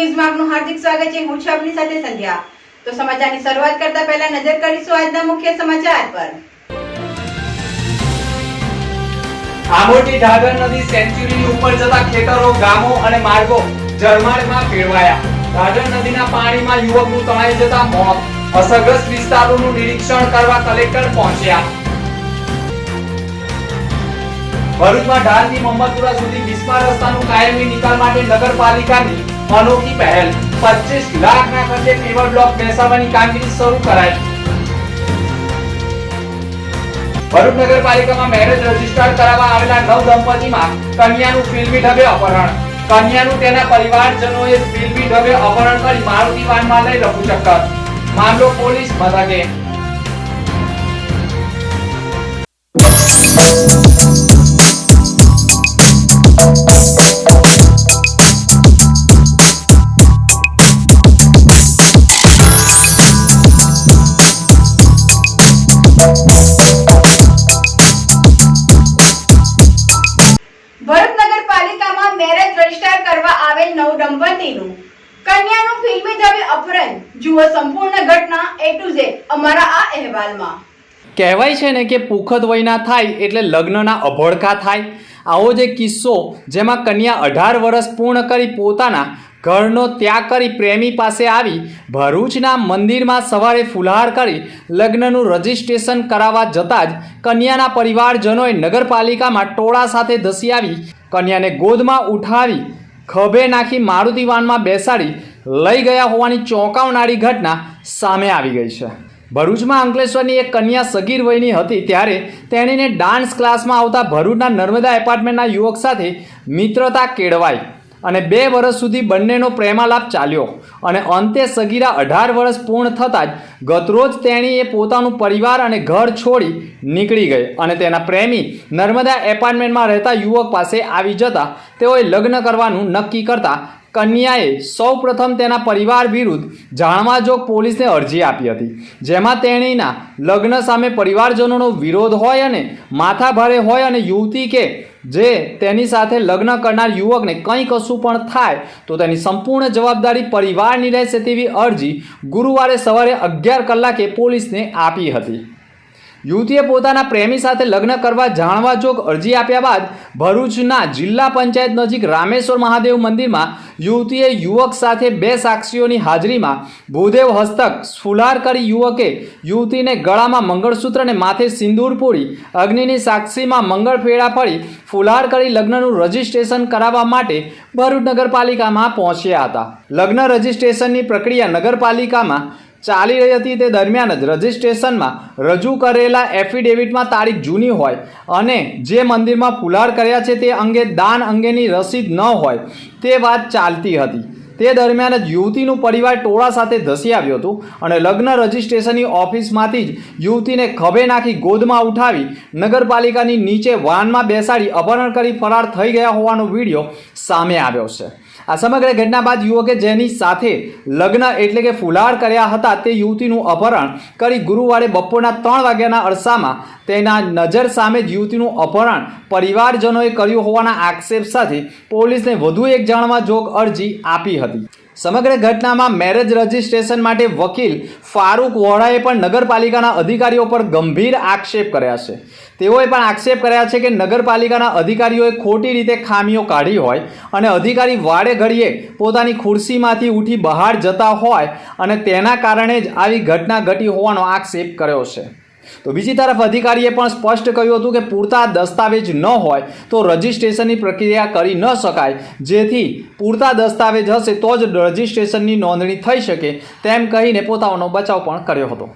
ન્યૂઝમાં આપનું હાર્દિક સ્વાગત છે. હું છું આપની સાથે સંધ્યા. તો સમાચારની શરૂઆત કરતા પહેલા નજર કરીશું આજના મુખ્ય સમાચાર પર. આમોટી ઢાગર નદી સેન્ચ્યુરીની ઉપર જતા ખેતરો, ગામો અને માર્ગો ઝરમાળમાં ફેરવાયા. ઢાગર નદીના પાણીમાં યુવકનું તણાઈ જતા મોત. અસરગ્રસ્ત વિસ્તારોનું નિરીક્ષણ કરવા કલેક્ટર પહોંચ્યા. ભરૂચમાં ઢાલથી મોહમ્મદપુરા સુધી બિસ્માર રસ્તાનું કાયમી નિકાલ માટે નગરપાલિકાની અનોખી પહેલ 25 લાખના ખર્ચે પેવર બ્લોક બેસાડવાની કામગીરી શરૂ કરાઈ ભરૂચ નગરપાલિકામાં મેરેજ રજિસ્ટર કરાવવા આવેલા નવ દંપતીમાં કન્યાનું ફિલ્મી ઢબે અપહરણ. કન્યાનું તેના પરિવારજનોએ ફિલ્મી ઢબે અપહરણ કરી મારુતિ વાનમાં લઈ રફુ ચક્કર. મામલો પોલીસ મથકે ભરૂચ જુઓ સંપૂર્ણ ઘટના એ ટુ ઝેડ અમારા આ અહેવાલમાં. કહેવાય છે ને કે પુખત વયના થાય એટલે લગ્નના અભડકા થાય. આવો જે કિસ્સો જેમાં કન્યા અઢાર વર્ષ પૂર્ણ કરી પોતાના ઘરનો ત્યાગ કરી પ્રેમી પાસે આવી ભરૂચના મંદિરમાં સવારે ફુલહાર કરી લગ્નનું રજીસ્ટ્રેશન કરાવવા જતાં જ કન્યાના પરિવારજનોએ નગરપાલિકામાં ટોળા સાથે ધસી આવી. કન્યાને ગોદમાં ઉઠાવી ખભે નાખી મારુતિ વાનમાં બેસાડી લઈ ગયા હોવાની ચોંકાવનારી ઘટના સામે આવી ગઈ છે. ભરૂચમાં અંકલેશ્વરની એક કન્યા સગીર વયની હતી ત્યારે તેણીને ડાન્સ ક્લાસમાં આવતા ભરૂચના નર્મદા એપાર્ટમેન્ટના યુવક સાથે મિત્રતા કેળવાઈ અને બે વર્ષ સુધી બંનેનો પ્રેમાલાપ ચાલ્યો અને અંતે સગીરા અઢાર વર્ષ પૂર્ણ થતાં જ ગતરોજ તેણીએ પોતાનું પરિવાર અને ઘર છોડી નીકળી ગઈ અને તેના પ્રેમી નર્મદા એપાર્ટમેન્ટમાં રહેતા યુવક પાસે આવી જતા તેઓએ લગ્ન કરવાનું નક્કી કરતા કન્યાએ સૌ પ્રથમ તેના પરિવાર વિરુદ્ધ જાણવાજોગ પોલીસને અરજી આપી હતી, જેમાં તેણીના લગ્ન સામે પરિવારજનોનો વિરોધ હોય અને માથાભારે હોય અને યુવતી કે જે તેની સાથે લગ્ન કરનાર યુવકને કંઈ કશું પણ થાય, તો તેની સંપૂર્ણ જવાબદારી પરિવારની રહેશે તેવી અરજી ગુરુવારે સવારે અગિયાર કલાકે પોલીસને આપી હતી. યુવતીએ પોતાના પ્રેમી સાથે લગ્ન કરવા જાણવા જોગ અરજી આપ્યા બાદ ભરૂચના જિલ્લા પંચાયત નજીક રામેશ્વર મહાદેવ મંદિરમાં યુવતીએ યુવક સાથે બે સાક્ષીઓની હાજરીમાં ભૂદેવ હસ્તક, ફુલાર કરી યુવકે યુવતીને ગળામાં મંગળસૂત્ર અને માથે સિંદૂર પૂરી અગ્નિની સાક્ષીમાં મંગળ ફેળા ફરી ફુલાર કરી લગ્નનું રજિસ્ટ્રેશન કરાવવા માટે ભરૂચ નગરપાલિકામાં પહોંચ્યા હતા. લગ્ન રજિસ્ટ્રેશનની પ્રક્રિયા નગરપાલિકામાં ચાલી રહી હતી તે દરમિયાન જ રજિસ્ટ્રેશનમાં રજૂ કરેલા એફિડેવિટમાં તારીખ જૂની હોય અને જે મંદિરમાં ફુલાર કર્યા છે તે અંગે દાન અંગેની રસીદ ન હોય તે વાત ચાલતી હતી. તે દરમિયાન જ યુવતીનું પરિવાર ટોળા સાથે ધસી આવ્યું હતું અને લગ્ન રજિસ્ટ્રેશનની ઓફિસમાંથી જ યુવતીને ખભે નાખી ગોદમાં ઉઠાવી નગરપાલિકાની નીચે વાનમાં બેસાડી અપહરણ કરી ફરાર થઈ ગયા હોવાનો વીડિયો સામે આવ્યો છે. આ સમગ્ર ઘટના બાદ યુવકે જેની સાથે લગ્ન એટલે કે ફુલાર કર્યા હતા તે યુવતીનું અપહરણ કરી ગુરુવારે બપોરના ત્રણ વાગ્યાના અરસામાં તેના નજર સામે જ યુવતીનું અપહરણ પરિવારજનોએ કર્યું હોવાના આક્ષેપ સાથે પોલીસને વધુ એક જાણવા જોગ અરજી આપી હતી. સમગ્ર ઘટનામાં મેરેજ રજિસ્ટ્રેશન માટે વકીલ ફારૂક વોહરાએ પણ નગરપાલિકાના અધિકારીઓ પર ગંભીર આક્ષેપ કર્યા છે. તેઓએ પણ આક્ષેપ કર્યા છે કે નગરપાલિકાના અધિકારીઓએ ખોટી રીતે ખામીઓ કાઢી હોય અને અધિકારી વાડે ઘડીએ પોતાની ખુરશીમાંથી ઉઠી બહાર જતા હોય અને તેના કારણે જ આવી ઘટના ઘટી હોવાનો આક્ષેપ કર્યો છે. તો બીજી તરફ અધિકારીએ પણ સ્પષ્ટ કહ્યું હતું કે પૂરતા દસ્તાવેજ ન હોય તો રજિસ્ટ્રેશનની પ્રક્રિયા કરી ન શકાય. જેથી પૂરતા દસ્તાવેજ હશે તો જ રજિસ્ટ્રેશનની નોંધણી થઈ શકે, તેમ કહીને પોતાનો બચાવ પણ કર્યો હતો.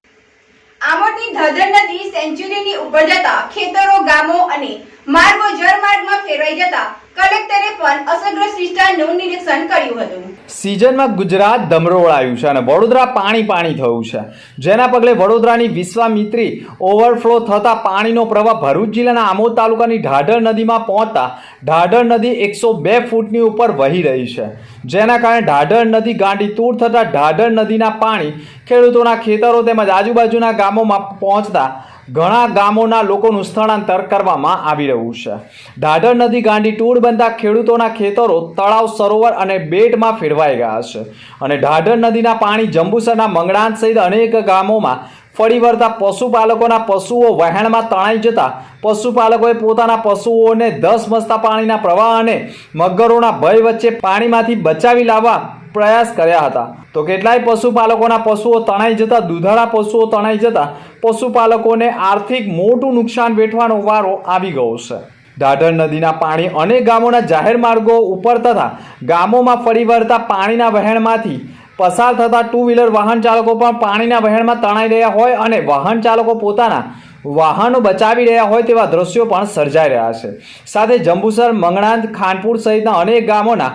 આમોટની ધધર નદી સેન્ચ્યુરીની ઉપર જતા ખેતરો, ગામો અને માર્ગો જળમાર્ગમાં ફેરવાઈ જતા કલેક્ટરે પણ અસરગ્રસ્ત વિસ્તારનું નિરીક્ષણ કર્યું હતું. સિઝનમાં ગુજરાત ધમરોળાયું છે અને વડોદરા પાણી પાણી થયું છે. જેના પગલે વડોદરાની વિશ્વામિત્રી ઓવરફ્લો થતાં પાણીનો પ્રવાહ ભરૂચ જિલ્લાના આમોદ તાલુકાની ઢાઢર નદીમાં પહોંચતા ઢાઢર નદી એકસો બે ફૂટની ઉપર વહી રહી છે. જેના કારણે ઢાઢર નદી ગાંડી તૂર થતાં ઢાઢર નદીના પાણી ખેડૂતોના ખેતરો તેમજ આજુબાજુના ગામોમાં પહોંચતા ઘણા ગામોના લોકોનું સ્થળાંતર કરવામાં આવી રહ્યું છે. દાઢર નદી ગાંડી ટૂળ બનતા ખેડૂતોના ખેતરો તળાવ, સરોવર અને બેટમાં ફેરવાઈ ગયા છે અને ઢાઢર નદીના પાણી જંબુસરના મંગળાંત સહિત અનેક ગામોમાં ફરી વળતા પશુપાલકોના પશુઓ વહેણમાં તણાઈ જતા પશુપાલકોએ પોતાના પશુઓને દસ મસ્તા પાણીના પ્રવાહ અને મગરોના ભય વચ્ચે પાણીમાંથી બચાવી લાવવા પ્રયાસ કર્યા હતા. તો કેટલાય પશુપાલકોના પશુઓ તણાઈ જતા, દુધાળા પશુઓ તણાઈ જતા, પશુપાલકોને આર્થિક મોટું નુકસાન વેઠવાનો વારો આવી ગયો છે. દાઢર નદીના પાણી અનેક ગામોના જાહેર માર્ગો ઉપર તથા ગામોમાં ફરી વળતા પાણીના વહેણમાંથી પસાર થતા ટુ વ્હીલર વાહન ચાલકો પણ પાણીના વહેણમાં તણાઈ રહ્યા હોય અને વાહન ચાલકો પોતાના વાહનો બચાવી રહ્યા હોય તેવા દ્રશ્યો પણ સર્જાઈ રહ્યા છે. સાથે જંબુસર, મંગણાંત, ખાનપુર સહિતના અનેક ગામોના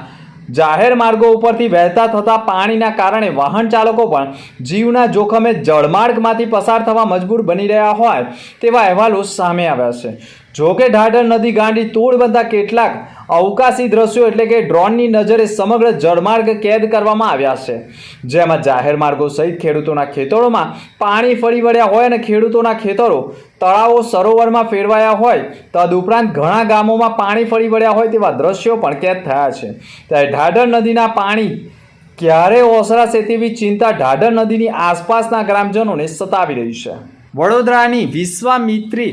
જાહેર માર્ગો ઉપરથી વહેતા થતા પાણીના કારણે વાહન ચાલકો પણ જીવના જોખમે જળમાર્ગમાંથી પસાર થવા મજબૂર બની રહ્યા હોય તેવા અહેવાલો સામે આવ્યા છે. જોકે ઢાઢર નદી ગાંડી તોડ બનતા કેટલાક અવકાશી દ્રશ્યો એટલે કે ડ્રોનની નજરે સમગ્ર જળમાર્ગ કેદ કરવામાં આવ્યા છે. જેમાં જાહેર માર્ગો સહિત ખેડૂતોના ખેતરોમાં પાણી ફરી વળ્યા હોય અને ખેડૂતોના ખેતરો, તળાવો સરોવરમાં ફેરવાયા હોય, તદુપરાંત ઘણા ગામોમાં પાણી ફરી વળ્યા હોય તેવા દ્રશ્યો પણ કેદ થયા છે. ત્યારે ઢાઢર નદીના પાણી ક્યારે ઓસરાશે તેવી ચિંતા ઢાઢર નદીની આસપાસના ગ્રામજનોને સતાવી રહી છે. વડોદરાની વિશ્વામિત્રી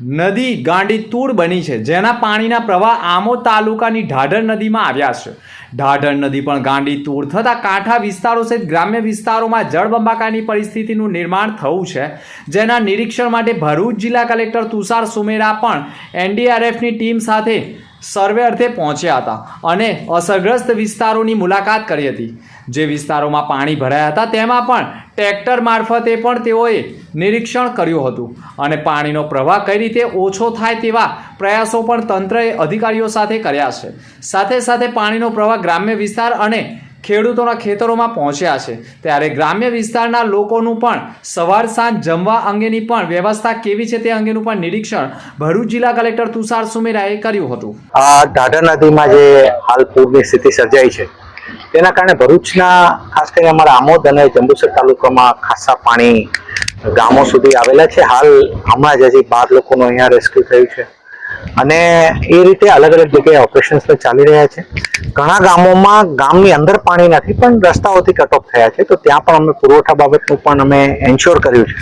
નદી ગાંડીતુર બની છે, જેના પાણીના પ્રવાહ આમોદ તાલુકાની ઢાઢર નદીમાં આવ્યા છે. ઢાઢર નદી પણ ગાંડી તૂર થતાં કાંઠા વિસ્તારો સહિત ગ્રામ્ય વિસ્તારોમાં જળબંબાકારની પરિસ્થિતિનું નિર્માણ થયું છે. જેના નિરીક્ષણ માટે ભરૂચ જિલ્લા કલેક્ટર તુષાર સુમેરા પણ એનડીઆરએફની ટીમ સાથે સર્વે અર્થે પહોંચ્યા હતા અને અસરગ્રસ્ત વિસ્તારોની મુલાકાત કરી હતી. જે વિસ્તારોમાં પાણી ભરાયા હતા, તેમાં પણ ટ્રેક્ટર મારફતે પણ તેઓએ નિરીક્ષણ કર્યું હતું અને પાણીનો પ્રવાહ કઈ રીતે ઓછો થાય તેવા પ્રયાસો પણ તંત્રએ અધિકારીઓ સાથે કર્યા છે. સાથે સાથે પાણીનો પ્રવાહ ગ્રામ્ય વિસ્તાર અને ખેડૂતોના ખેતરોમાં પહોંચ્યા છે. ત્યારે ગ્રામ્ય વિસ્તારના લોકોનું પણ સવાર સાંજ જમવા અંગેની પણ વ્યવસ્થા કેવી છે તે અંગેનું પણ નિરીક્ષણ ભરૂચ જિલ્લા કલેક્ટર તુષાર સુમેરાએ કર્યું હતું. આ ઢાઢર નદીમાં જે હાલ પૂરની સ્થિતિ સર્જાઈ છે, તેના કારણે ભરૂચના ખાસ કરીને અમારા આમોદ અને જંબુસર તાલુકામાં ખાસા પાણી ગામો સુધી આવેલા છે. હાલ હમણાં જ હજી બાર લોકોનું અહીંયા રેસ્ક્યુ થયું છે. અને એ રીતે અલગ અલગ જગ્યાએ ઓપરેશન્સ પણ ચાલી રહ્યા છે. ઘણા ગામોમાં ગામની અંદર પાણી નથી, પણ રસ્તાઓથી કટ થયા છે. તો ત્યાં પણ અમે પુરવઠા બાબતનું પણ અમે એન્શ્યોર કર્યું છે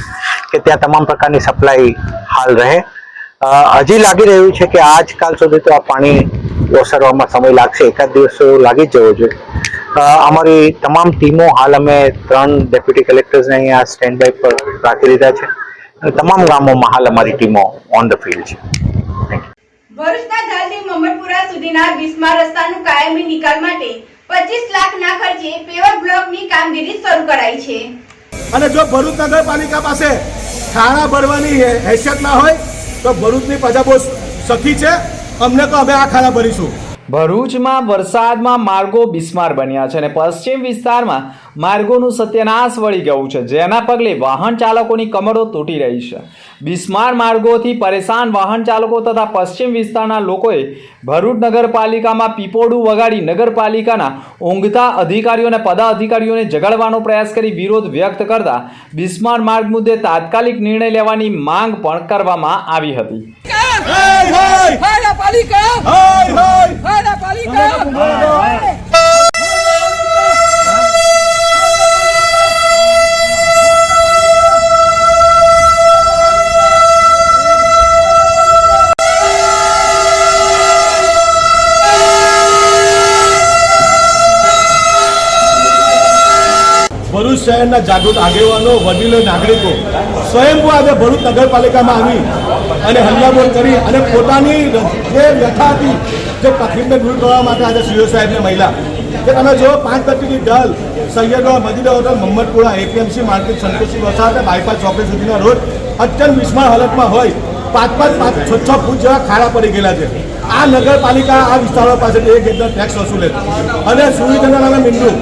કે ત્યાં તમામ પ્રકારની સપ્લાય હાલ રહે. હજી લાગી રહ્યું છે કે આજકાલ સુધી તો આ પાણી ઓસરવામાં સમય લાગશે. એકાદ દિવસ લાગી જ જવો જોઈએ. અમારી તમામ ટીમો હાલ અમે ત્રણ ડેપ્યુટી કલેક્ટર્સને અહીંયા સ્ટેન્ડ બાય પર રાખી દીધા છે. તમામ ગામોમાં હાલ અમારી ટીમો ઓન ધ ફિલ્ડ છે. ભરૂચના ધાલથી મમરપુરા સુધીના બિસ્મા રસ્તાનું કાયમી નિકાલ માટે પચીસ લાખના ખર્ચે પેવર બ્લોકની કામગીરી શરૂ કરાઈ છે. અને જો ભરૂચ નગરપાલિકા પાસે ખાણા ભરવાની હેસિયત ના હોય તો ભરૂચની પ્રજા બહુ સખી છે. અમને તો અમે આ ખાણા ભરીશું. ભરૂચમાં વરસાદમાં માર્ગો બિસ્માર બન્યા છે અને પશ્ચિમ વિસ્તારમાં માર્ગોનું સત્યનાશ વળી ગયું છે જેના પગલે વાહન ચાલકોની કમરો તૂટી રહી છે. બિસ્માર માર્ગોથી પરેશાન વાહન ચાલકો તથા પશ્ચિમ વિસ્તારના લોકોએ ભરૂચ નગરપાલિકામાં પીપોડું વગાડી નગરપાલિકાના ઊંઘતા અધિકારીઓને પદા પદાધિકારીઓને જગાડવાનો પ્રયાસ કરી વિરોધ વ્યક્ત કરતા બિસ્માર માર્ગ મુદ્દે તાત્કાલિક નિર્ણય લેવાની માંગ પણ કરવામાં આવી હતી. હે, હે! Para Palika! હાય, હાય! Para Palika! ભરૂચ શહેરના જાગૃત આગેવાનો, વડીલો, નાગરિકો. સ્વયંભૂ આજે ભરૂચ નગરપાલિકામાં આવી અને હલ્લાબોલ કરી અને પોતાની જે વ્યથા હતી, જે તકલીફને દૂર કરવા માટે આજે સીઓ સાહેબની મહિલા કે તમે જો પાંચ પચીની ડલ સૈયદો મજીદા hotel Mohammadpura APMC market, Santoshi વસાહત અને બાયપાસ ચોકડી સુધીના રોડ અત્યંત વિસ્માર હાલતમાં હોય, પાંચ પાંચ પાંચ છ છ ફૂટ જેવા ખાડા પડી ગયેલા છે. આ નગરપાલિકા આ વિસ્તારો પાસે એક એકદમ ટેક્સ વસૂલે અને સુવિધાના નામે મીંડું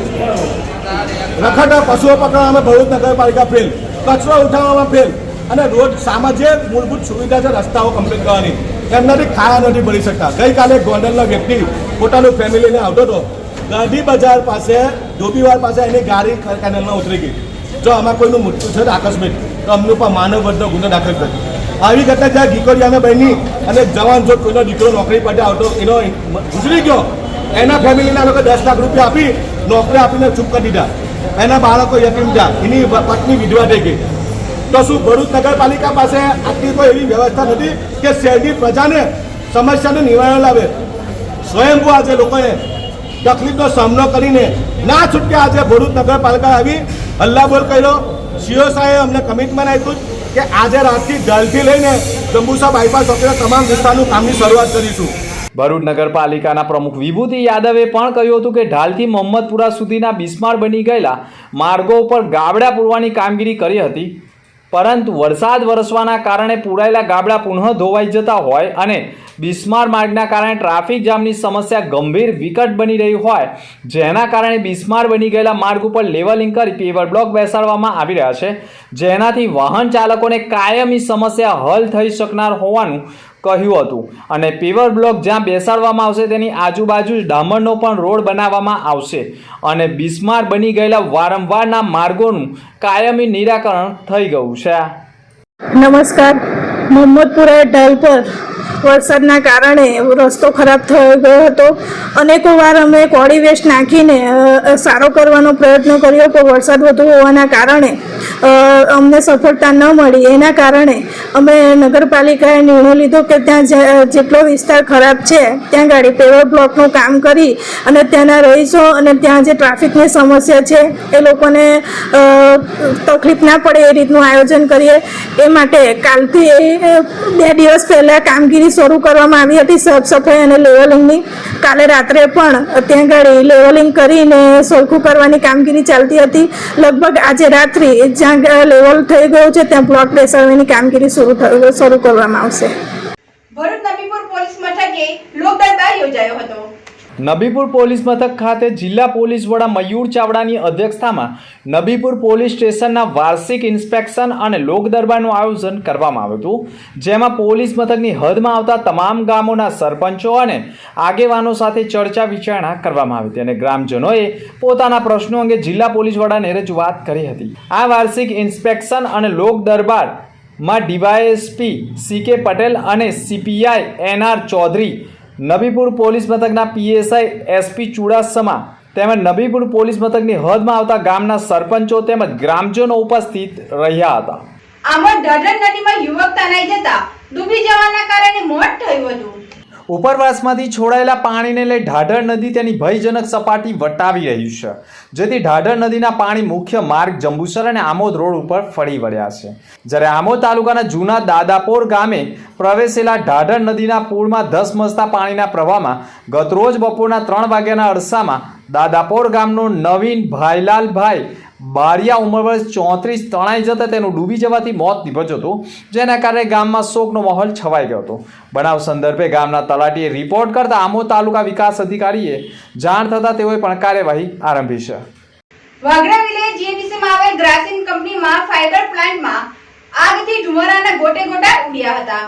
રખડતા પશુઓ પકડવામાં ભરૂચ નગરપાલિકા ફેલ, કચરો ઉઠાવવામાં ફેલ. અને રોડ સામાજિક મૂળભૂત સુવિધા છે રસ્તાઓ કમ્પ્લીટ કરવાની. એમનાથી ખાવા નથી ભરી શકતા. ગઈકાલે ગોંડલનો વ્યક્તિ પોતાનું ફેમિલીને આવતો હતો. ગાંધી બજાર પાસે ધોબીવાર પાસે એની ગાડી કેનલમાં ઉતરી ગઈ. જો આમાં કોઈનું મૃત્યુ છે આકસ્મિક. તો અમનું પણ માનવ વધનો ગુનો દાખલ કર્યો. આવી ઘટના જ્યાં ગીકોરિયાના બહેની અને જવાન જો કોઈનો દીકરો નોકરી માટે આવતો, એનો ગુજરી ગયો. એના ફેમિલીના લોકો દસ લાખ રૂપિયા આપી, નોકરી આપીને ચૂપ કરી દીધા. એના બાળકો યતીમ જા, એની પત્ની વિધવા થઈ ગઈ તો શું ભરૂચ નગરપાલિકા પાસે આટલી કોઈ એવી વ્યવસ્થા નથી કે શહેરની પ્રજાને સમસ્યાનું નિવારણ લાવે? સ્વયંભૂ આજે લોકોએ તકલીફનો સામનો કરીને ના છૂટકે આજે ભરૂચ નગરપાલિકા આવી હલ્લાબોલ કર્યો. સીઓ સાહેબ અમને કમિટમેન્ટ આપ્યું કે આજે રાતથી જલ્દી લઈને જંબુસા બાયપાસ ઓફિસના તમામ વિસ્તારનું કામની શરૂઆત કરીશું. ભરૂચ નગરપાલિકાના પ્રમુખ વિભૂતિ યાદવે પણ કહ્યું હતું કે ઢાલથી મોહમ્મદપુરા સુધીના બિસ્માર બની ગયેલા માર્ગો ઉપર ગાબડા પૂરવાની કામગીરી કરી હતી. પરંતુ વરસાદ વરસવાના કારણે પૂરાયેલા ગાબડા પુનઃ ધોવાઈ જતા હોય અને બિસ્માર માર્ગના કારણે ટ્રાફિક જામની સમસ્યા ગંભીર વિકટ બની રહી હોય, જેના કારણે બિસ્માર બની ગયેલા માર્ગ ઉપર લેવલિંગ કરી પેવર બ્લોક બેસાડવામાં આવી રહ્યા છે. જેનાથી વાહન ચાલકોને કાયમી સમસ્યા હલ થઈ શકનાર હોવાનું કહ્યું હતું. અને પેવર બ્લોક જ્યાં બેસાડવામાં આવશે તેની આજુબાજુ જ ડામરનો પણ રોડ બનાવવામાં આવશે. અને બિસ્માર બની ગયેલા વારંવારના માર્ગોનું કાયમી નિરાકરણ થઈ ગયું છે. નમસ્કાર. મોહમ્મદપુરા ઢાલ પર વરસાદના કારણે રસ્તો ખરાબ થઈ ગયો હતો. અનેકો વાર અમે કોળી વેસ્ટ નાખીને સારો કરવાનો પ્રયત્ન કર્યો, પણ વરસાદ વધુ હોવાના કારણે અમને સફળતા ન મળી. એના કારણે અમે નગરપાલિકાએ નિર્ણય લીધો કે ત્યાં જેટલો વિસ્તાર ખરાબ છે, ત્યાં ગાડી પેવર બ્લોકનું કામ કરી અને ત્યાંના રહીશો અને ત્યાં જે ટ્રાફિકની સમસ્યા છે, એ લોકોને તકલીફ ના પડે એ રીતનું આયોજન કરીએ. એ માટે કાલથી, બે દિવસ પહેલાં કામગીરી શરૂ કરવામાં આવી હતી સાફ સફાઈ અને લેવલિંગની. કાલે રાત્રે પણ ત્યાં ગાડી લેવલિંગ કરીને સરખું કરવાની કામગીરી ચાલતી હતી. લગભગ આજે રાત્રે જ્યાં લેવલ થઈ ગયું છે, ત્યાં પ્લોટ બેસાડવાની કામગીરી શરૂ શરૂ કરવામાં આવશે. ભરત નબીપુર પોલીસ મથકે લોક યોજાયો હતો. નબીપુર પોલીસ મથક ખાતે જિલ્લા પોલીસ વડા મયુર ચાવડાની અધ્યક્ષતામાં નબીપુર પોલીસ સ્ટેશનના વાર્ષિક ઇન્સ્પેક્શન અને લોક દરબારનું આયોજન કરવામાં આવ્યું હતું, જેમાં પોલીસ મથકની હદમાં આવતા તમામ ગામોના સરપંચો અને આગેવાનો સાથે ચર્ચા વિચારણા કરવામાં આવી હતી અને ગ્રામજનોએ પોતાના પ્રશ્નો અંગે જિલ્લા પોલીસ વડાને રજૂઆત કરી હતી. આ વાર્ષિક ઇન્સ્પેક્શન અને લોક દરબારમાં ડીવાયએસપી સી કે પટેલ અને CPI NR Chaudhary Nabipur police મથકના પીએસઆઈ એસપી ચુડાસમા તેમજ નબીપુર પોલીસ મથકની હદમાં આવતા ગામના સરપંચો તેમજ ગ્રામજનો ઉપસ્થિત રહ્યા હતા. આમાં ઢાઢર નદીમાં યુવક તણાઈ જતા ડૂબી જવાના કારણે મોત થયું હતું. ઉપરવાસમાંથી છોડાયેલા પાણીને લઈ ઢાઢર નદી તેની ભયજનક સપાટી વટાવી રહ્યું છે. જેથી ઢાઢર નદીના પાણી મુખ્ય માર્ગ જંબુસર અને આમોદ રોડ ઉપર ફરી વળ્યા છે. જ્યારે આમોદ તાલુકાના જૂના દાદાપોર ગામે પ્રવેશેલા ઢાઢર નદીના પૂરમાં ધસમસતા પાણીના પ્રવાહમાં ગતરોજ બપોરના ત્રણ વાગ્યાના અરસામાં દાદાપોર ગામનો નવીન ભાઈલાલભાઈ બારિયા ઉંમર વર્ષ ચોત્રીસ તણાઈ જતા તેનું ડૂબી જવાથી મોત નીપજ્યું હતું, જેના કારણે ગામમાં શોકનો માહોલ છવાઈ ગયો હતો. બનાવ સંદર્ભે ગામના તલાટીએ રિપોર્ટ કરતા આમોદ તાલુકા વિકાસ અધિકારીએ જાણ થતાં તેઓએ પણ કાર્યવાહી આરંભી છે. વાગરા વિલેજ જીએડીસી માં આવેલ ગ્રાસિમ કંપનીમાં ફાઇબર પ્લાન્ટમાં આગથી ધુમાડાના ગોટે ગોટા ઉડ્યા હતા.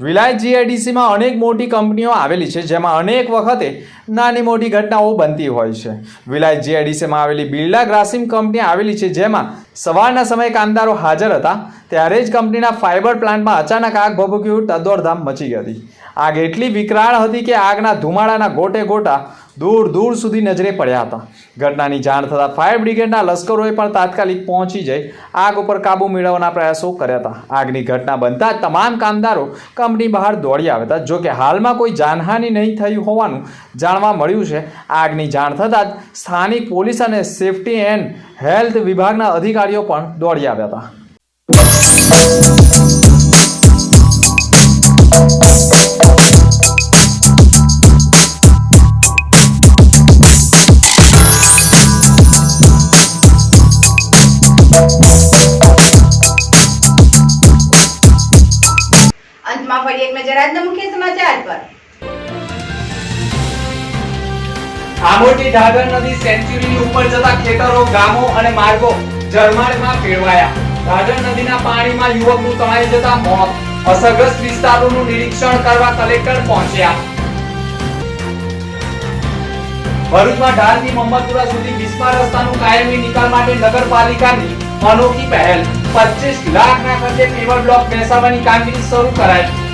વિલાયત જીઆઈડીસીમાં અનેક મોટી કંપનીઓ આવેલી છે, જેમાં અનેક વખતે નાની મોટી ઘટનાઓ બનતી હોય છે. વિલાયત જીઆઈડીસીમાં આવેલી બિરલા ગ્રાસિમ કંપની આવેલી છે, જેમાં સવારના સમયે કામદારો હાજર હતા, ત્યારે જ કંપનીના ફાઇબર પ્લાન્ટમાં અચાનક આગ ભભૂકી તદોરધામ મચી ગઈ હતી. આગ એટલી વિકરાળ હતી કે આગના ધુમાડાના ગોટે ગોટા દૂર દૂર સુધી નજરે પડ્યા હતા. ઘટનાની જાણ થતાં ફાયર બ્રિગેડના લશ્કરોએ પણ તાત્કાલિક પહોંચી જઈ આગ ઉપર કાબૂ મેળવવાના પ્રયાસો કર્યા હતા. આગની ઘટના બનતા તમામ કામદારો કંપની બહાર દોડી આવ્યા હતા. જોકે હાલમાં કોઈ જાનહાનિ નહીં થયું હોવાનું જાણવા મળ્યું છે. આગની જાણ થતાં જ સ્થાનિક પોલીસ અને સેફટી એન્ડ હેલ્થ વિભાગના અધિકારીઓ પણ દોડી આવ્યા હતા. નજર આજના મુખ્ય સમાચાર પર. આમોટી ઢાગર નદી સેન્ચ્યુરીની ઉપર જતા ખેતરો, ગામો અને માર્ગો જળમાર્ગમાં ફેરવાયા. ઢાગર નદીના પાણીમાં યુવકનું તણાઈ જતા મોત. અસરગ્રસ્ત વિસ્તારોનું નિરીક્ષણ કરવા કલેક્ટર પહોંચ્યા. ભરૂચમાં ઢાલથી મોહમ્મદપુરા સુધી બિસ્મા રસ્તાનું કાયમી નિકાલ માટે નગરપાલિકાની અનોખી પહેલ. 25 લાખના ખર્ચે પેવર બ્લોક બેસાડવાની કામગીરી શરૂ કરાઈ.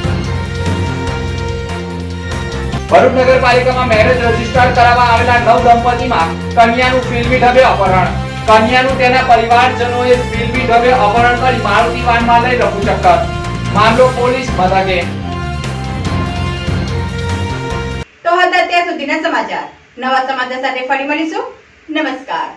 ભરૂચ નગરપાલિકામાં મેરેજ રજિસ્ટર કરાવવા આવેલા નવ દંપતીમાં કન્યાનું ફિલ્મી ઢબે અપહરણ. કન્યાનું તેના પરિવારજનોએ ફિલ્મી ઢબે અપહરણ કરી મારુતિ વાનમાં લઈ રફુ ચક્કર. મામલો પોલીસ મથકે. તો હતા ત્યાં સુધીના સમાચાર. નવા સમાચાર સાથે ફરી મળીશું. નમસ્કાર.